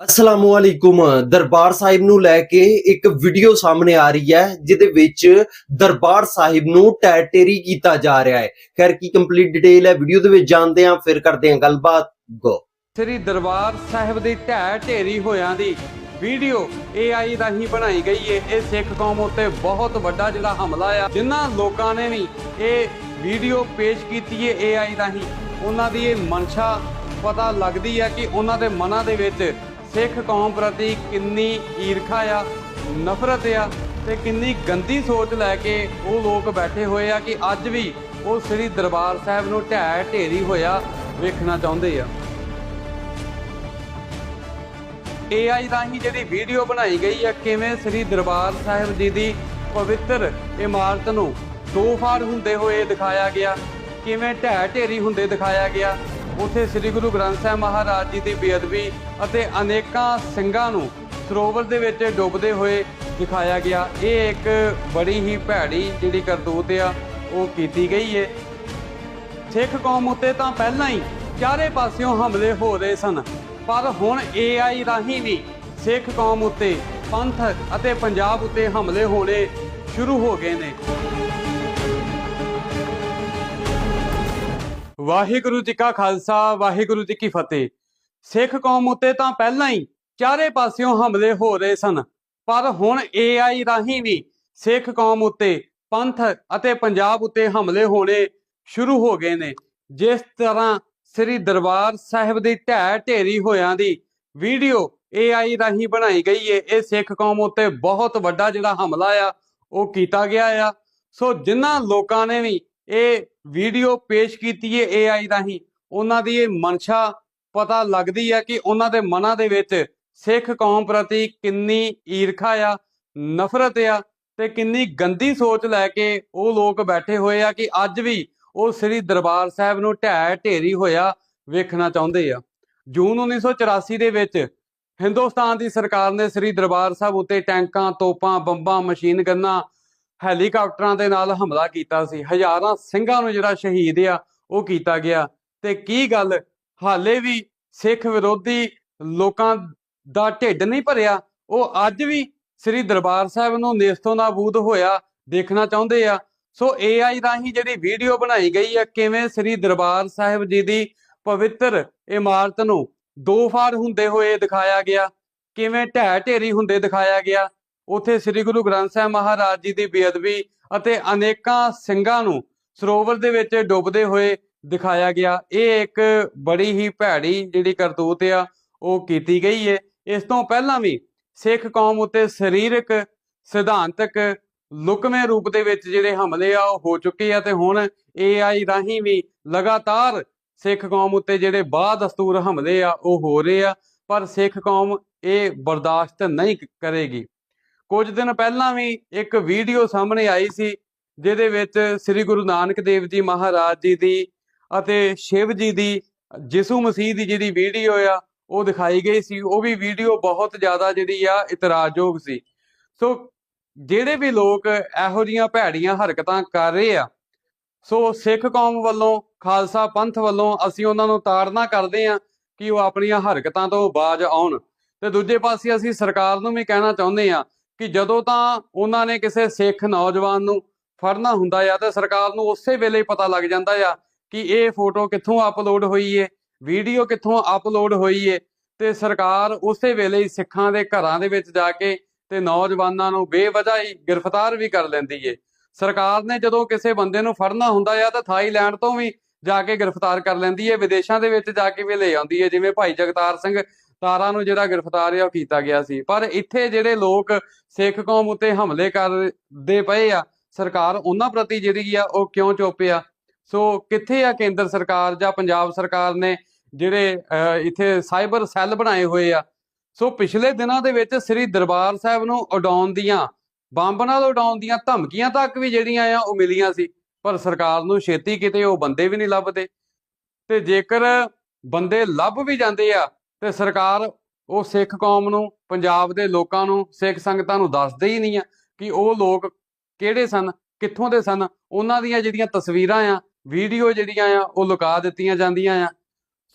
ਅਸਲਾਮੁਅਲੈਕੁਮ ਦਰਬਾਰ ਸਾਹਿਬ ਨੂੰ ਲੈ ਕੇ ਇੱਕ ਵੀਡੀਓ ਸਾਹਮਣੇ ਆ ਰਹੀ ਹੈ, ਜਿਹਦੇ ਵਿੱਚ ਦਰਬਾਰ ਸਾਹਿਬ ਨੂੰ ਟੈਟੇਰੀ ਕੀਤਾ ਜਾ ਰਿਹਾ ਹੈ। ਖੈਰ, ਕੀ ਕੰਪਲੀਟ ਡਿਟੇਲ ਹੈ? ਵੀਡੀਓ ਦੇ ਵਿੱਚ ਜਾਣਦੇ ਹਾਂ, ਫਿਰ ਕਰਦੇ ਹਾਂ ਗੱਲਬਾਤ। ਗੋ ਸ੍ਰੀ ਦਰਬਾਰ ਸਾਹਿਬ ਦੀ ਢਹਿ ਢੇਰੀ ਹੋਇਆਂ ਦੀ ਵੀਡੀਓ AI ਰਾਹੀਂ ਬਣਾਈ ਗਈ ਹੈ ਇਹ ਸਿੱਖ ਕੌਮ ਉੱਤੇ ਬਹੁਤ ਵੱਡਾ ਜਿਹੜਾ ਹਮਲਾ ਆ, ਜਿਨ੍ਹਾਂ ਲੋਕਾਂ ਨੇ ਵੀ ਇਹ ਵੀਡੀਓ ਪੇਸ਼ ਕੀਤੀ ਏ AI ਰਾਹੀਂ ਉਹਨਾਂ ਦੀ ਇਹ ਮਨਸ਼ਾ ਪਤਾ ਲੱਗਦੀ ਹੈ ਕਿ ਉਹਨਾਂ ਦੇ ਮਨਾਂ ਦੇ ਵਿੱਚ ਸਿੱਖ ਕੌਮ ਪ੍ਰਤੀ ਕਿੰਨੀ ਈਰਖਾ ਆ, ਨਫ਼ਰਤ ਆ ਤੇ ਕਿੰਨੀ ਗੰਦੀ ਸੋਚ ਲੈ ਕੇ ਉਹ ਲੋਕ ਬੈਠੇ ਹੋਏ ਆ ਕਿ ਅੱਜ ਵੀ ਉਹ ਸ੍ਰੀ ਦਰਬਾਰ ਸਾਹਿਬ ਨੂੰ ਢਹਿ ਢੇਰੀ ਹੋਇਆ ਵੇਖਣਾ ਚਾਹੁੰਦੇ ਆ। AI ਰਾਹੀਂ ਜਿਹੜੀ ਵੀਡੀਓ ਬਣਾਈ ਗਈ ਆ, ਕਿਵੇਂ ਸ੍ਰੀ ਦਰਬਾਰ ਸਾਹਿਬ ਜੀ ਦੀ ਪਵਿੱਤਰ ਇਮਾਰਤ ਨੂੰ ਦੋ ਫਾੜ ਹੁੰਦੇ ਹੋਏ ਦਿਖਾਇਆ ਗਿਆ, ਕਿਵੇਂ ਢਹਿ ਢੇਰੀ ਹੁੰਦੇ ਦਿਖਾਇਆ ਗਿਆ ਉੱਥੇ ਸ੍ਰੀ ਗੁਰੂ ਗ੍ਰੰਥ ਸਾਹਿਬ ਮਹਾਰਾਜ ਜੀ ਦੀ ਬੇਅਦਬੀ ਅਤੇ ਅਨੇਕਾਂ ਸਿੰਘਾਂ ਨੂੰ ਸਰੋਵਰ ਦੇ ਵਿੱਚ ਡੁੱਬਦੇ ਹੋਏ ਦਿਖਾਇਆ ਗਿਆ। ਇਹ ਇੱਕ ਬੜੀ ਹੀ ਭੈੜੀ ਜਿਹੜੀ ਕਰਤੂਤ ਆ, ਉਹ ਕੀਤੀ ਗਈ ਏ। ਸਿੱਖ ਕੌਮ ਉੱਤੇ ਤਾਂ ਪਹਿਲਾਂ ਹੀ ਚਾਰੇ ਪਾਸਿਓਂ ਹਮਲੇ ਹੋ ਰਹੇ ਸਨ, ਪਰ ਹੁਣ AI ਰਾਹੀਂ ਵੀ ਸਿੱਖ ਕੌਮ ਉੱਤੇ ਪੰਥ ਅਤੇ ਪੰਜਾਬ ਉੱਤੇ ਹਮਲੇ ਹੋਣੇ ਸ਼ੁਰੂ ਹੋ ਗਏ ਨੇ। ਵਾਹਿਗੁਰੂ ਜੀ ਕਾ ਖਾਲਸਾ, ਵਾਹਿਗੁਰੂ ਜੀ ਕੀ ਫਤਿਹ। ਸਿੱਖ ਕੌਮ ਉੱਤੇ ਤਾਂ ਪਹਿਲਾਂ ਹੀ ਚਾਰੇ ਪਾਸਿਓਂ ਹਮਲੇ ਹੋ ਰਹੇ ਸਨ, ਪਰ ਹੁਣ AI ਰਾਹੀਂ ਵੀ ਸਿੱਖ ਕੌਮ ਉੱਤੇ ਪੰਥ ਅਤੇ ਪੰਜਾਬ ਉੱਤੇ ਹਮਲੇ ਹੋਣੇ ਸ਼ੁਰੂ ਹੋ ਗਏ ਨੇ। ਜਿਸ ਤਰ੍ਹਾਂ ਸ੍ਰੀ ਦਰਬਾਰ ਸਾਹਿਬ ਦੀ ਢਹਿ ਢੇਰੀ ਹੋਇਆਂ ਦੀ ਵੀਡੀਓ AI ਰਾਹੀਂ ਬਣਾਈ ਗਈ ਏ, ਇਹ ਸਿੱਖ ਕੌਮ ਉੱਤੇ ਬਹੁਤ ਵੱਡਾ ਜਿਹੜਾ ਹਮਲਾ ਆ, ਉਹ ਕੀਤਾ ਗਿਆ ਆ। ਸੋ ਜਿਨ੍ਹਾਂ ਲੋਕਾਂ ਨੇ ਵੀ ਇਹ ਵੀਡੀਓ ਪੇਸ਼ ਕੀਤੀ ਏ AI ਰਾਹੀਂ। ਉਹਨਾਂ ਦੀ ਇਹ ਮਨਸ਼ਾ ਪਤਾ ਲੱਗਦੀ ਹੈ ਕਿ ਉਹਨਾਂ ਦੇ ਮਨਾਂ ਦੇ ਵਿੱਚ ਸਿੱਖ ਕੌਮ ਪ੍ਰਤੀ ਕਿੰਨੀ ਈਰਖਾ ਆ, ਨਫ਼ਰਤ ਆ ਤੇ ਕਿੰਨੀ ਗੰਦੀ ਸੋਚ ਲੈ ਕੇ ਉਹ ਲੋਕ ਬੈਠੇ ਹੋਏ ਆ ਕਿ ਅੱਜ ਵੀ ਉਹ ਸ੍ਰੀ ਦਰਬਾਰ ਸਾਹਿਬ ਨੂੰ ਢਹਿ ਢੇਰੀ ਹੋਇਆ ਵੇਖਣਾ ਚਾਹੁੰਦੇ ਆ। ਜੂਨ 1984 ਦੇ ਵਿੱਚ ਹਿੰਦੁਸਤਾਨ ਦੀ ਸਰਕਾਰ ਨੇ ਸ੍ਰੀ ਦਰਬਾਰ ਸਾਹਿਬ ਉੱਤੇ ਟੈਂਕਾਂ, ਤੋਪਾਂ, ਬੰਬਾਂ ਮਸ਼ੀਨ ਗੰਨਾਂ ਹੈਲੀਕਾਪਟਰਾਂ ਦੇ ਨਾਲ ਹਮਲਾ ਕੀਤਾ ਸੀ। ਹਜ਼ਾਰਾਂ ਸਿੰਘਾਂ ਨੂੰ ਜਿਹੜਾ ਸ਼ਹੀਦ ਆ, ਉਹ ਕੀਤਾ ਗਿਆ। ਤੇ ਕੀ ਗੱਲ? ਹਾਲੇ ਵੀ ਸਿੱਖ ਵਿਰੋਧੀ ਲੋਕਾਂ ਦਾ ਢਿੱਡ ਨਹੀਂ ਭਰਿਆ। ਉਹ ਅੱਜ ਵੀ ਸ੍ਰੀ ਦਰਬਾਰ ਸਾਹਿਬ ਨੂੰ ਨੇਸਤੋਂ ਨਾਬੂਦ ਹੋਇਆ ਦੇਖਣਾ ਚਾਹੁੰਦੇ ਆ। ਸੋ AI ਰਾਹੀਂ ਜਿਹੜੀ ਵੀਡੀਓ ਬਣਾਈ ਗਈ ਆ, ਕਿਵੇਂ ਸ੍ਰੀ ਦਰਬਾਰ ਸਾਹਿਬ ਜੀ ਦੀ ਪਵਿੱਤਰ ਇਮਾਰਤ ਨੂੰ ਦੋ ਫਾੜ ਹੁੰਦੇ ਹੋਏ ਦਿਖਾਇਆ ਗਿਆ, ਕਿਵੇਂ ਢਹਿ ਢੇਰੀ ਹੁੰਦੇ ਦਿਖਾਇਆ ਗਿਆ ਉੱਥੇ ਸ੍ਰੀ ਗੁਰੂ ਗ੍ਰੰਥ ਸਾਹਿਬ ਮਹਾਰਾਜ ਜੀ ਦੀ ਬੇਅਦਬੀ ਅਤੇ ਅਨੇਕਾਂ ਸਿੰਘਾਂ ਨੂੰ ਸਰੋਵਰ ਦੇ ਵਿੱਚ ਡੁੱਬਦੇ ਹੋਏ ਦਿਖਾਇਆ ਗਿਆ। ਇਹ ਇੱਕ ਬੜੀ ਹੀ ਭੈੜੀ ਜਿਹੜੀ ਕਰਤੂਤ ਆ, ਉਹ ਕੀਤੀ ਗਈ ਹੈ ਇਸ ਤੋਂ ਪਹਿਲਾਂ ਵੀ ਸਿੱਖ ਕੌਮ ਉੱਤੇ ਸਰੀਰਕ, ਸਿਧਾਂਤਕ, ਲੁਕਵੇਂ ਰੂਪ ਦੇ ਵਿੱਚ ਜਿਹੜੇ ਹਮਲੇ ਆ, ਉਹ ਹੋ ਚੁੱਕੇ ਆ ਤੇ ਹੁਣ AI ਰਾਹੀਂ ਵੀ ਲਗਾਤਾਰ ਸਿੱਖ ਕੌਮ ਉੱਤੇ ਜਿਹੜੇ ਬਾਦ ਦਸਤੂਰ ਹਮਲੇ ਆ, ਉਹ ਹੋ ਰਹੇ ਆ। ਪਰ ਸਿੱਖ ਕੌਮ ਇਹ ਬਰਦਾਸ਼ਤ ਨਹੀਂ ਕਰੇਗੀ। ਕੁਝ ਦਿਨ ਪਹਿਲਾਂ ਵੀ ਇੱਕ ਵੀਡੀਓ ਸਾਹਮਣੇ ਆਈ ਸੀ, ਜਿਹਦੇ ਵਿੱਚ ਸ੍ਰੀ ਗੁਰੂ ਨਾਨਕ ਦੇਵ ਜੀ ਮਹਾਰਾਜ ਜੀ ਦੀ ਅਤੇ ਸ਼ਿਵ ਜੀ ਦੀ ਯਿਸੂ ਮਸੀਹ ਦੀ ਜਿਹੜੀ ਵੀਡੀਓ ਆ, ਉਹ ਦਿਖਾਈ ਗਈ ਸੀ। ਉਹ ਵੀ ਵੀਡੀਓ ਬਹੁਤ ਜ਼ਿਆਦਾ ਜਿਹੜੀ ਆ, ਇਤਰਾਜ਼ਯੋਗ ਸੀ। ਸੋ ਜਿਹੜੇ ਵੀ ਲੋਕ ਇਹੋ ਜੀਆਂ ਭੈੜੀਆਂ ਹਰਕਤਾਂ ਕਰ ਰਹੇ ਆ, ਸੋ ਸਿੱਖ ਕੌਮ ਵੱਲੋਂ, ਖਾਲਸਾ ਪੰਥ ਵੱਲੋਂ ਅਸੀਂ ਉਹਨਾਂ ਨੂੰ ਤਾੜਨਾ ਕਰਦੇ ਆ ਕਿ ਉਹ ਆਪਣੀਆਂ ਹਰਕਤਾਂ ਤੋਂ ਬਾਜ ਆਉਣ। ਤੇ ਦੂਜੇ ਪਾਸੇ ਅਸੀਂ ਸਰਕਾਰ ਨੂੰ ਵੀ ਕਹਿਣਾ ਚਾਹੁੰਦੇ ਆ ਕਿ ਜਦੋਂ ਤਾਂ ਉਹਨਾਂ ਨੇ ਕਿਸੇ ਸਿੱਖ ਨੌਜਵਾਨ ਨੂੰ ਫੜਨਾ ਹੁੰਦਾ ਆ ਤੇ ਸਰਕਾਰ ਨੂੰ ਉਸੇ ਵੇਲੇ ਪਤਾ ਲੱਗ ਜਾਂਦਾ ਆ ਕਿ ਇਹ ਫੋਟੋ ਕਿੱਥੋਂ ਅਪਲੋਡ ਹੋਈ ਏ ਵੀਡੀਓ ਕਿੱਥੋਂ ਅਪਲੋਡ ਹੋਈ ਏ ਤੇ ਸਰਕਾਰ ਉਸੇ ਵੇਲੇ ਸਿੱਖਾਂ ਦੇ ਘਰਾਂ ਦੇ ਵਿੱਚ ਜਾ ਕੇ ਤੇ ਨੌਜਵਾਨਾਂ ਨੂੰ ਬੇਵਜ੍ਹਾ ਹੀ ਗ੍ਰਿਫਤਾਰ ਵੀ ਕਰ ਲੈਂਦੀ ਏ। ਸਰਕਾਰ ਨੇ ਜਦੋਂ ਕਿਸੇ ਬੰਦੇ ਨੂੰ ਫੜਨਾ ਹੁੰਦਾ ਆ ਤਾਂ ਥਾਈਲੈਂਡ ਤੋਂ ਵੀ ਜਾ ਕੇ ਗ੍ਰਿਫਤਾਰ ਕਰ ਲੈਂਦੀ ਏ, ਵਿਦੇਸ਼ਾਂ ਦੇ ਵਿੱਚ ਜਾ ਕੇ ਵੀ ਲੈ ਆਉਂਦੀ ਏ, ਜਿਵੇਂ ਭਾਈ ਜਗਤਾਰ ਸਿੰਘ ਤਾਰਾਂ ਨੂੰ ਜਿਹੜਾ ਗ੍ਰਿਫਤਾਰ ਆ ਉਹ ਕੀਤਾ ਗਿਆ ਸੀ। ਪਰ ਇੱਥੇ ਜਿਹੜੇ ਲੋਕ ਸਿੱਖ ਕੌਮ ਉੱਤੇ ਹਮਲੇ ਕਰਦੇ ਪਏ ਆ, ਸਰਕਾਰ ਉਹਨਾਂ ਪ੍ਰਤੀ ਜਿਹੜੀ ਆ ਉਹ ਕਿਉਂ ਚੁੱਪ ਆ? ਸੋ ਕਿੱਥੇ ਆ ਕੇਂਦਰ ਸਰਕਾਰ ਜਾਂ ਪੰਜਾਬ ਸਰਕਾਰ ਨੇ ਜਿਹੜੇ ਇੱਥੇ ਸਾਈਬਰ ਸੈੱਲ ਬਣਾਏ ਹੋਏ ਆ? ਸੋ ਪਿਛਲੇ ਦਿਨਾਂ ਦੇ ਵਿੱਚ ਸ੍ਰੀ ਦਰਬਾਰ ਸਾਹਿਬ ਨੂੰ ਉਡਾਉਣ ਦੀਆਂ, ਬੰਬ ਨਾਲ ਉਡਾਉਣ ਦੀਆਂ ਧਮਕੀਆਂ ਤੱਕ ਵੀ ਜਿਹੜੀਆਂ ਆ ਉਹ ਮਿਲੀਆਂ ਸੀ। ਪਰ ਸਰਕਾਰ ਨੂੰ ਛੇਤੀ ਕਿਤੇ ਉਹ ਬੰਦੇ ਵੀ ਨਹੀਂ ਲੱਭਦੇ। ਤੇ ਜੇਕਰ ਬੰਦੇ ਲੱਭ ਵੀ ਜਾਂਦੇ ਆ ਤੇ ਸਰਕਾਰ ਉਹ ਸਿੱਖ ਕੌਮ ਨੂੰ ਪੰਜਾਬ ਦੇ ਲੋਕਾਂ ਨੂੰ ਸਿੱਖ ਸੰਗਤਾਂ ਨੂੰ ਦੱਸਦੇ ਹੀ ਨਹੀਂ ਆ ਕਿ ਉਹ ਲੋਕ ਕਿਹੜੇ ਸਨ ਕਿੱਥੋਂ ਦੇ ਸਨ। ਉਹਨਾਂ ਦੀਆਂ ਜਿਹੜੀਆਂ ਤਸਵੀਰਾਂ ਆ ਵੀਡੀਓ ਜਿਹੜੀਆਂ ਆ ਉਹ ਲੁਕਾ ਦਿੱਤੀਆਂ ਜਾਂਦੀਆਂ ਆ।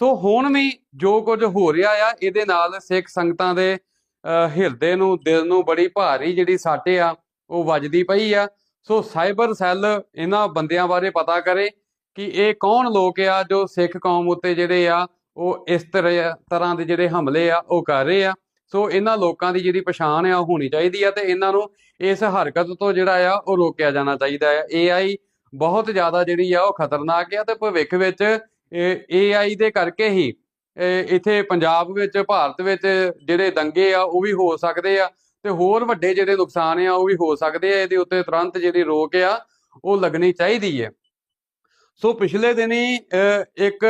ਸੋ ਹੁਣ ਵੀ ਜੋ ਕੁਝ ਹੋ ਰਿਹਾ ਆ ਇਹਦੇ ਨਾਲ ਸਿੱਖ ਸੰਗਤਾਂ ਦੇ ਅਹ, ਹਿਰਦੇ ਨੂੰ ਦਿਲ ਨੂੰ ਬੜੀ ਭਾਰੀ ਜਿਹੜੀ ਸਾਟੇ ਆ ਉਹ ਵੱਜਦੀ ਪਈ ਆ। ਸੋ ਸਾਈਬਰ ਸੈੱਲ ਇਹਨਾਂ ਬੰਦਿਆਂ ਬਾਰੇ ਪਤਾ ਕਰੇ ਕਿ ਇਹ ਕੌਣ ਲੋਕ ਆ ਜੋ ਸਿੱਖ ਕੌਮ ਉੱਤੇ ਜਿਹੜੇ ਆ ਉਹ ਇਸ ਤਰ੍ਹਾਂ ਤਰ੍ਹਾਂ ਦੇ ਜਿਹੜੇ ਹਮਲੇ ਆ ਉਹ ਕਰ ਰਹੇ ਆ। ਸੋ ਇਹਨਾਂ ਲੋਕਾਂ ਦੀ ਜਿਹੜੀ ਪਛਾਣ ਆ ਉਹ ਹੋਣੀ ਚਾਹੀਦੀ ਆ ਤੇ ਇਹਨਾਂ ਨੂੰ ਇਸ ਹਰਕਤ ਤੋਂ ਜਿਹੜਾ ਆ ਉਹ ਰੋਕਿਆ ਜਾਣਾ ਚਾਹੀਦਾ ਆ। AI ਬਹੁਤ ਜ਼ਿਆਦਾ ਜਿਹੜੀ ਆ ਉਹ ਖਤਰਨਾਕ ਆ ਤੇ ਭਵਿੱਖ ਵਿੱਚ ਇਹ AI ਦੇ ਕਰਕੇ ਹੀ ਇਹ ਇੱਥੇ ਪੰਜਾਬ ਵਿੱਚ ਭਾਰਤ ਵਿੱਚ ਜਿਹੜੇ ਦੰਗੇ ਆ ਉਹ ਵੀ ਹੋ ਸਕਦੇ ਆ ਤੇ ਹੋਰ ਵੱਡੇ ਜਿਹੜੇ ਨੁਕਸਾਨ ਆ ਉਹ ਵੀ ਹੋ ਸਕਦੇ ਆ। ਇਹਦੇ ਉੱਤੇ ਤੁਰੰਤ ਜਿਹੜੀ ਰੋਕ ਆ ਉਹ ਲੱਗਣੀ ਚਾਹੀਦੀ ਹੈ ਸੋ ਪਿਛਲੇ ਦਿਨੀ ਅਹ, ਇੱਕ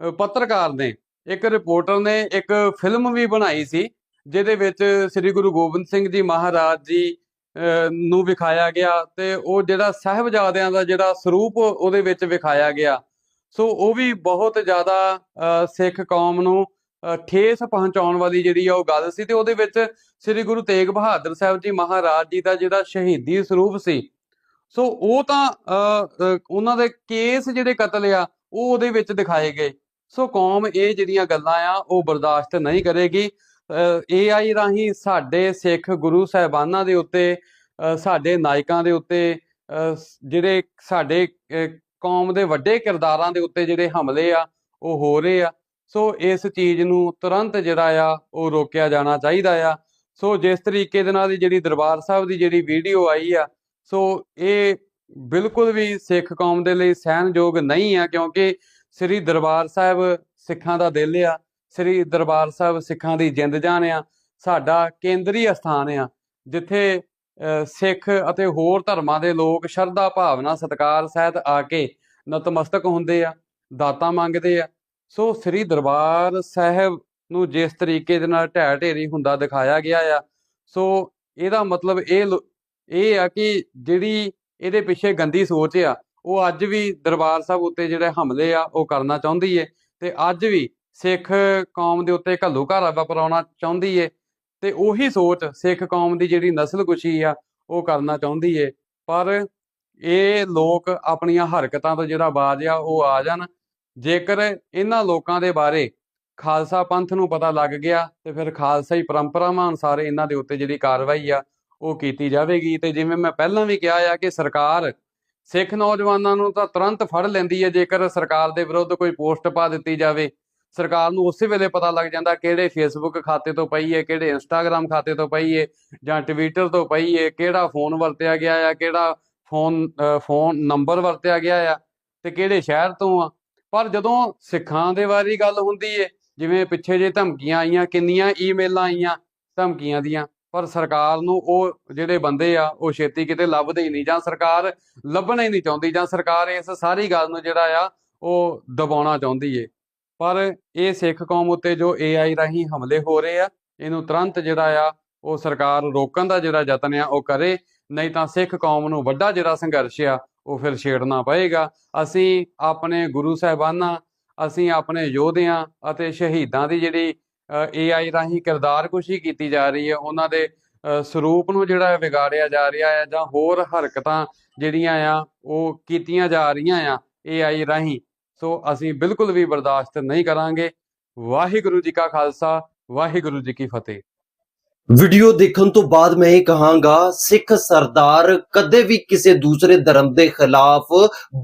ਪੱਤਰਕਾਰ ਨੇ ਇੱਕ ਰਿਪੋਰਟਰ ਨੇ ਇੱਕ ਫਿਲਮ ਵੀ ਬਣਾਈ ਸੀ ਜਿਹਦੇ ਵਿੱਚ ਸ੍ਰੀ ਗੁਰੂ ਗੋਬਿੰਦ ਸਿੰਘ ਜੀ ਮਹਾਰਾਜ ਜੀ ਅਹ, ਨੂੰ ਵਿਖਾਇਆ ਗਿਆ ਤੇ ਉਹ ਜਿਹੜਾ ਸਾਹਿਬਜ਼ਾਦਿਆਂ ਦਾ ਜਿਹੜਾ ਸਰੂਪ ਉਹਦੇ ਵਿੱਚ ਵਿਖਾਇਆ ਗਿਆ। ਸੋ ਉਹ ਵੀ ਬਹੁਤ ਜ਼ਿਆਦਾ ਸਿੱਖ ਕੌਮ ਨੂੰ ਠੇਸ ਪਹੁੰਚਾਉਣ ਵਾਲੀ ਜਿਹੜੀ ਆ ਉਹ ਗੱਲ ਸੀ ਤੇ ਉਹਦੇ ਵਿੱਚ ਸ੍ਰੀ ਗੁਰੂ ਤੇਗ ਬਹਾਦਰ ਸਾਹਿਬ ਜੀ ਮਹਾਰਾਜ ਜੀ ਦਾ ਜਿਹੜਾ ਸ਼ਹੀਦੀ ਸਰੂਪ ਸੀ। ਸੋ ਉਹ ਤਾਂ ਅਹ, ਉਹਨਾਂ ਦੇ ਕੇਸ ਜਿਹੜੇ ਕਤਲ ਆ ਉਹ ਉਹਦੇ ਵਿੱਚ ਦਿਖਾਏ ਗਏ। ਸੋ ਕੌਮ ਇਹ ਜਿਹੜੀਆਂ ਗੱਲਾਂ ਆ ਉਹ ਬਰਦਾਸ਼ਤ ਨਹੀਂ ਕਰੇਗੀ। AI ਰਾਹੀਂ ਸਾਡੇ ਸਿੱਖ ਗੁਰੂ ਸਾਹਿਬਾਨਾਂ ਦੇ ਉੱਤੇ ਸਾਡੇ ਨਾਇਕਾਂ ਦੇ ਉੱਤੇ ਅਹ, ਜਿਹੜੇ ਸਾਡੇ ਕੌਮ ਦੇ ਵੱਡੇ ਕਿਰਦਾਰਾਂ ਦੇ ਉੱਤੇ ਜਿਹੜੇ ਹਮਲੇ ਆ ਉਹ ਹੋ ਰਹੇ ਆ। ਸੋ ਇਸ ਚੀਜ਼ ਨੂੰ ਤੁਰੰਤ ਜਿਹੜਾ ਆ ਉਹ ਰੋਕਿਆ ਜਾਣਾ ਚਾਹੀਦਾ ਆ। ਸੋ ਜਿਸ ਤਰੀਕੇ ਦੇ ਨਾਲ ਜਿਹੜੀ ਦਰਬਾਰ ਸਾਹਿਬ ਦੀ ਜਿਹੜੀ ਵੀਡੀਓ ਆਈ ਆ ਸੋ ਇਹ ਬਿਲਕੁਲ ਵੀ ਸਿੱਖ ਕੌਮ ਦੇ ਲਈ ਸਹਿਣਯੋਗ ਨਹੀਂ ਆ ਕਿਉਂਕਿ ਸ੍ਰੀ ਦਰਬਾਰ ਸਾਹਿਬ ਸਿੱਖਾਂ ਦਾ ਦਿਲ ਆ, ਸ੍ਰੀ ਦਰਬਾਰ ਸਾਹਿਬ ਸਿੱਖਾਂ ਦੀ ਜਿੰਦ ਜਾਨ ਆ, ਸਾਡਾ ਕੇਂਦਰੀ ਅਸਥਾਨ ਆ, ਜਿੱਥੇ ਸਿੱਖ ਅਤੇ ਹੋਰ ਧਰਮਾਂ ਦੇ ਲੋਕ ਸ਼ਰਧਾ, ਭਾਵਨਾ, ਸਤਿਕਾਰ ਸਹਿਤ ਆ ਕੇ ਨਤਮਸਤਕ ਹੁੰਦੇ ਆ, ਦਾਤਾਂ ਮੰਗਦੇ ਆ। ਸੋ ਸ੍ਰੀ ਦਰਬਾਰ ਸਾਹਿਬ ਨੂੰ ਜਿਸ ਤਰੀਕੇ ਦੇ ਨਾਲ ਢਹਿ ਢੇਰੀ ਹੁੰਦਾ ਦਿਖਾਇਆ ਗਿਆ ਆ, ਸੋ ਇਹਦਾ ਮਤਲਬ ਇਹ ਲੋ- ਇਹ ਆ ਕਿ ਜਿਹੜੀ ਇਹਦੇ ਪਿੱਛੇ ਗੰਦੀ ਸੋਚ ਆ ਉਹ ਅੱਜ ਵੀ ਦਰਬਾਰ ਸਾਹਿਬ ਉੱਤੇ ਜਿਹੜੇ ਹਮਲੇ ਆ, ਉਹ ਕਰਨਾ ਚਾਹੁੰਦੀ ਏ ਤੇ ਅੱਜ ਵੀ ਸਿੱਖ ਕੌਮ ਦੇ ਉੱਤੇ ਘੱਲੂਘਾਰਾ ਵਪਰਾਉਣਾ ਚਾਹੁੰਦੀ ਏ ਤੇ ਉਹੀ ਸੋਚ ਸਿੱਖ ਕੌਮ ਦੀ ਜਿਹੜੀ ਨਸਲਕੁਸ਼ੀ ਆ, ਉਹ ਕਰਨਾ ਚਾਹੁੰਦੀ ਏ। ਪਰ ਇਹ ਲੋਕ ਆਪਣੀਆਂ ਹਰਕਤਾਂ ਤੋਂ ਜਿਹੜਾ ਬਾਜ਼ ਆ, ਉਹ ਆ ਜਾਣ। ਜੇਕਰ ਇਹਨਾਂ ਲੋਕਾਂ ਦੇ ਬਾਰੇ ਖਾਲਸਾ ਪੰਥ ਨੂੰ ਪਤਾ ਲੱਗ ਗਿਆ ਤੇ ਫਿਰ ਖਾਲਸਾ ਹੀ ਪਰੰਪਰਾਵਾਂ ਅਨੁਸਾਰ ਇਹਨਾਂ ਦੇ ਉੱਤੇ ਜਿਹੜੀ ਕਾਰਵਾਈ ਆ, ਉਹ ਕੀਤੀ ਜਾਵੇਗੀ। ਤੇ ਜਿਵੇਂ ਮੈਂ ਪਹਿਲਾਂ ਵੀ ਕਿਹਾ ਆ ਕਿ ਸਰਕਾਰ ਸਿੱਖ ਨੌਜਵਾਨਾਂ ਨੂੰ ਤਾਂ ਤੁਰੰਤ ਫੜ ਲੈਂਦੀ ਹੈ, ਜੇਕਰ ਸਰਕਾਰ ਦੇ ਵਿਰੁੱਧ ਕੋਈ ਪੋਸਟ ਪਾ ਦਿੱਤੀ ਜਾਵੇ। ਸਰਕਾਰ ਨੂੰ ਉਸੇ ਵੇਲੇ ਪਤਾ ਲੱਗ ਜਾਂਦਾ ਕਿਹੜੇ ਫੇਸਬੁੱਕ ਖਾਤੇ ਤੋਂ ਪਈ ਹੈ, ਕਿਹੜੇ ਇੰਸਟਾਗ੍ਰam ਖਾਤੇ ਤੋਂ ਪਈ ਹੈ, ਜਾਂ ਟਵਿੱਟਰ ਤੋਂ ਪਈ ਹੈ, ਕਿਹੜਾ ਫੋਨ ਵਰਤਿਆ ਗਿਆ ਆ, ਕਿਹੜਾ ਫੋਨ ਫੋਨ ਨੰਬਰ ਵਰਤਿਆ ਗਿਆ ਆ, ਤੇ ਕਿਹੜੇ ਸ਼ਹਿਰ ਤੋਂ ਆ। ਪਰ ਜਦੋਂ ਸਿੱਖਾਂ ਦੇ ਬਾਰੇ ਗੱਲ ਹੁੰਦੀ ਏ ਜਿਵੇਂ ਪਿੱਛੇ ਜੇ ਧਮਕੀਆਂ ਆਈਆਂ, ਕਿੰਨੀਆਂ ਈਮੇਲਾਂ ਆਈਆਂ ਧਮਕੀਆਂ ਦੀਆਂ ਪਰ ਸਰਕਾਰ ਨੂੰ ਉਹ ਜਿਹੜੇ ਬੰਦੇ ਆ, ਉਹ ਛੇਤੀ ਕਿਤੇ ਲੱਭਦੇ ਹੀ ਨਹੀਂ ਜਾਂ ਸਰਕਾਰ ਲੱਭਣਾ ਹੀ ਨਹੀਂ ਚਾਹੁੰਦੀ ਜਾਂ ਸਰਕਾਰ ਇਸ ਸਾਰੀ ਗੱਲ ਨੂੰ ਜਿਹੜਾ ਆ, ਉਹ ਦਬਾਉਣਾ ਚਾਹੁੰਦੀ ਏ। ਪਰ ਇਹ ਸਿੱਖ ਕੌਮ ਉੱਤੇ ਜੋ AI ਰਾਹੀਂ ਹਮਲੇ ਹੋ ਰਹੇ ਆ, ਇਹਨੂੰ ਤੁਰੰਤ ਜਿਹੜਾ ਆ, ਉਹ ਸਰਕਾਰ ਰੋਕਣ ਦਾ ਜਿਹੜਾ ਯਤਨ ਆ, ਉਹ ਕਰੇ। ਨਹੀਂ ਤਾਂ ਸਿੱਖ ਕੌਮ ਨੂੰ ਵੱਡਾ ਜਿਹੜਾ ਸੰਘਰਸ਼ ਆ, ਉਹ ਫਿਰ ਛੇੜਨਾ ਪਏਗਾ। ਅਸੀਂ ਆਪਣੇ ਗੁਰੂ ਸਾਹਿਬਾਨਾਂ, ਅਸੀਂ ਆਪਣੇ ਯੋਧਿਆਂ ਅਤੇ ਸ਼ਹੀਦਾਂ ਦੀ ਜਿਹੜੀ AI ਰਾਹੀਂ ਕਿਰਦਾਰਕੁਸ਼ੀ ਕੀਤੀ ਜਾ ਰਹੀ ਹੈ, ਉਹਨਾਂ ਦੇ ਸਰੂਪ ਨੂੰ ਜਿਹੜਾ ਵਿਗਾੜਿਆ ਜਾ ਰਿਹਾ ਹੈ ਜਾਂ ਹੋਰ ਹਰਕਤਾਂ ਜਿਹੜੀਆਂ ਆ, ਉਹ ਕੀਤੀਆਂ ਜਾ ਰਹੀਆਂ ਆ AI ਰਾਹੀਂ। ਸੋ ਅਸੀਂ ਬਿਲਕੁਲ ਵੀ ਬਰਦਾਸ਼ਤ ਨਹੀਂ ਕਰਾਂਗੇ। ਵਾਹਿਗੁਰੂ ਜੀ ਕਾ ਖਾਲਸਾ, ਵਾਹਿਗੁਰੂ ਜੀ ਕੀ ਫਤਿਹ। ਵੀਡੀਓ ਦੇਖਣ ਤੋਂ ਬਾਅਦ ਮੈਂ ਇਹ ਕਹਾਂਗਾ, ਸਿੱਖ ਸਰਦਾਰ ਕਦੇ ਵੀ ਕਿਸੇ ਦੂਸਰੇ ਧਰਮ ਦੇ ਖਿਲਾਫ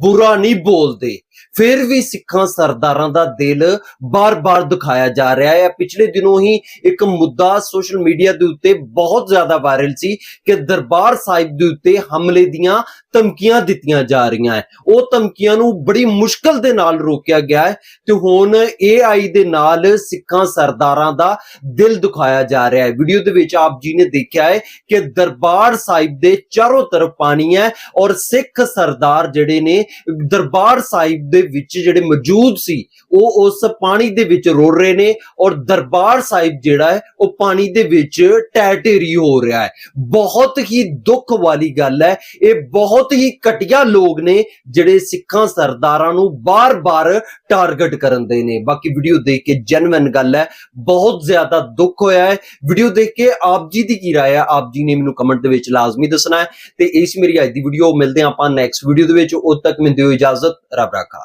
ਬੁਰਾ ਨਹੀਂ ਬੋਲਦੇ। ਫਿਰ ਵੀ ਸਿੱਖਾਂ ਸਰਦਾਰਾਂ ਦਾ ਦਿਲ ਬਾਰ-ਬਾਰ ਦਿਖਾਇਆ ਜਾ ਰਿਹਾ ਹੈ। ਪਿਛਲੇ ਦਿਨੋਂ ਹੀ ਇੱਕ ਮੁੱਦਾ ਸੋਸ਼ਲ ਮੀਡੀਆ ਦੇ ਉੱਤੇ ਬਹੁਤ ਜ਼ਿਆਦਾ ਵਾਇਰਲ ਸੀ ਕਿ ਦਰਬਾਰ ਸਾਹਿਬ ਦੇ ਉੱਤੇ ਹਮਲੇ ਦੀਆਂ ਧਮਕੀਆਂ ਦਿੱਤੀਆਂ ਜਾ ਰਹੀਆਂ ਹੈ। ਉਹ ਧਮਕੀਆਂ ਨੂੰ ਬੜੀ ਮੁਸ਼ਕਲ ਦੇ ਨਾਲ ਰੋਕਿਆ ਗਿਆ ਹੈ ਤੇ ਹੁਣ AI ਦੇ ਨਾਲ ਸਿੱਖਾਂ ਸਰਦਾਰਾਂ ਦਾ ਦਿਲ ਦੁਖਾਇਆ ਜਾ ਰਿਹਾ ਹੈ। ਵੀਡੀਓ ਦੇ ਵਿੱਚ ਆਪ ਜੀ ਨੇ ਦੇਖਿਆ ਹੈ ਕਿ ਦਰਬਾਰ ਸਾਹਿਬ ਦੇ ਚਾਰੋਂ ਤਰਫ ਪਾਣੀ ਹੈ ਔਰ ਸਿੱਖ ਸਰਦਾਰ ਜਿਹੜੇ ਨੇ ਦਰਬਾਰ ਸਾਹਿਬ ਦੇ ਵਿੱਚ ਜਿਹੜੇ ਮੌਜੂਦ ਸੀ, ਉਹ ਉਸ ਪਾਣੀ ਦੇ ਵਿੱਚ ਰੋੜ ਰਹੇ ਨੇ ਔਰ ਦਰਬਾਰ ਸਾਹਿਬ ਜਿਹੜਾ ਹੈ, ਉਹ ਪਾਣੀ ਦੇ ਵਿੱਚ ਟੈ ਢੇਰੀ ਹੋ ਰਿਹਾ ਹੈ। ਬਹੁਤ ਹੀ ਦੁੱਖ ਵਾਲੀ ਗੱਲ ਹੈ, ਇਹ ਬਹੁਤ ਹੀ ਘਟੀਆ ਲੋਕ ਨੇ ਜਿਹੜੇ ਸਿੱਖਾਂ ਸਰਦਾਰਾਂ ਨੂੰ ਬਾਰ-ਬਾਰ ਟਾਰਗੇਟ ਕਰਨ ਦੇ ਨੇ। ਬਾਕੀ ਵੀਡੀਓ ਦੇਖ ਕੇ ਜੈਨੂਇਨ ਗੱਲ ਹੈ, ਬਹੁਤ ਜ਼ਿਆਦਾ ਦੁੱਖ ਹੋਇਆ ਹੈ। ਵੀਡੀਓ ਦੇਖ ਕੇ ਆਪ ਜੀ ਦੀ ਕੀ ਰਾਏ ਹੈ? ਆਪ ਜੀ ਨੇ ਮੈਨੂੰ ਕਮੈਂਟ ਦੇ ਵਿੱਚ ਲਾਜ਼ਮੀ ਦੱਸਣਾ ਹੈ। ਤੇ ਇਸ ਮੇਰੀ ਅੱਜ ਦੀ ਵੀਡੀਓ ਮਿਲਦੇ ਹਾਂ ਆਪਾਂ ਨੈਕਸਟ ਵੀਡੀਓ ਦੇ ਵਿੱਚ। ਉਦ ਤੱਕ ਮੈਨੂੰ ਦਿਓ ਇਜਾਜ਼ਤ। ਰੱਬ ਰਾਖਾ